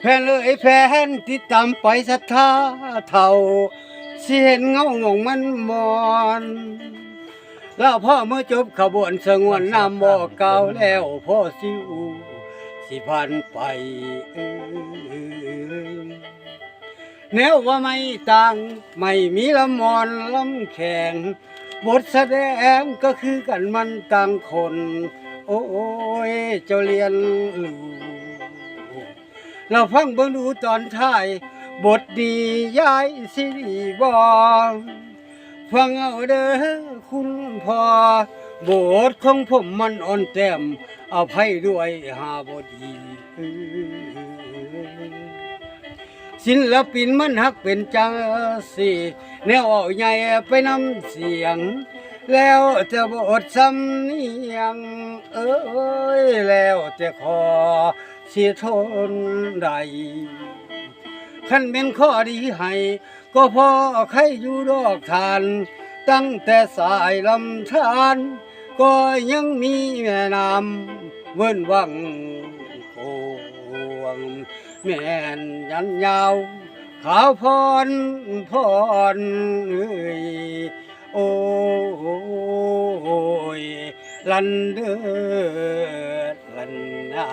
แฟนเลยแฟนที่ตามไปศรัทธาเท่าสิเห็นเงางงมันมอนแล้วพ่อเมื่อจบขบวนสงวนนำบอกเก่าแล้วพ่อสิอูสิพันไปเอ้ยแนวว่าไม่ต่างไม่มีละมอนลำแข็งบทแสดงก็คือกันมันต่างคน โอ้ยเจ้าเรียนรู้ เราฟังเบิ่งดูตอนท้าย บทดีย้ายสิริบองฟังเอาเด้อคุณพ่อบทของผมมันอ่อนแต้มเอาภัยด้วยหาบดีศิลปินมันฮักเป็นจังสิแนวเอาใหญ่ไปนำเสียง แล้วจะบทสำเนียง เอ้ยแล้วจะขอ สียทนใดขันเป็นข้อดีให้ก็พอใครอยู่ดอกทาน ตั้งแต่สายลำธารก็ยังมีแม่น้ำเวิ้นวังโคงแม่นยันยาวขาวพรพรเอ้ยโอ้ยลันเดอลันนา